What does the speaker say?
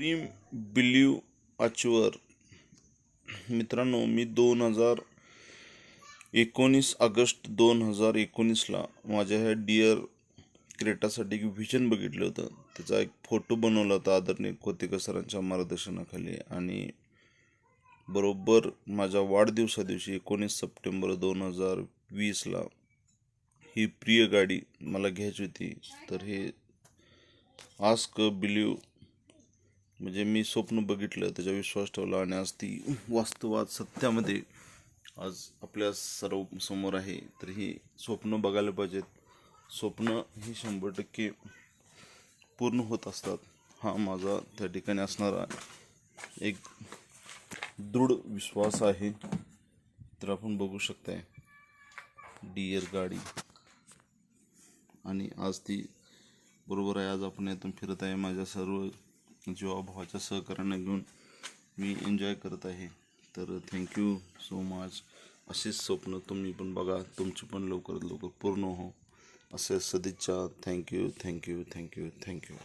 Dream believe अचवर मित्रांनो मी दोन हजार एकोणीस ऑगस्ट दोन हजार एकोणीसला माझ्या ह्या डिअर क्रेटासाठी एक व्हिजन बघितलं होतं. त्याचा एक फोटो बनवला होता आदरणीय खोतेकर सरांच्या मार्गदर्शनाखाली. आणि बरोबर माझ्या वाढदिवसा दिवशी एकोणीस सप्टेंबर दोन हजार वीसला ही प्रिय गाडी मला घ्यायची होती. तर हे आस्क बिलीव म्हणजे मी स्वप्न बघितलं त्याच्या विश्वास ठेवला आणि आज ती वास्तवात सत्यामध्ये आज आपल्या सर्व समोर आहे. तर ही स्वप्न बघायला पाहिजेत. स्वप्न ही शंभर टक्के पूर्ण होत असतात. हा माझा त्या ठिकाणी असणारा एक दृढ विश्वास आहे. तर आपण बघू शकताय. डिअर गाडी. आणि आज ती बरोबर आहे. आज आपण यातून फिरत आहे. माझ्या सर्व जीवाभावाच्या सहकार्याने घेऊन मी एन्जॉय करत आहे. तर थँक्यू सो मच असेच स्वप्न तुम्ही पण बघा. तुमची पण लवकरात लवकर पूर्ण हो. असे सदिच्छा. Thank you thank you thank you thank you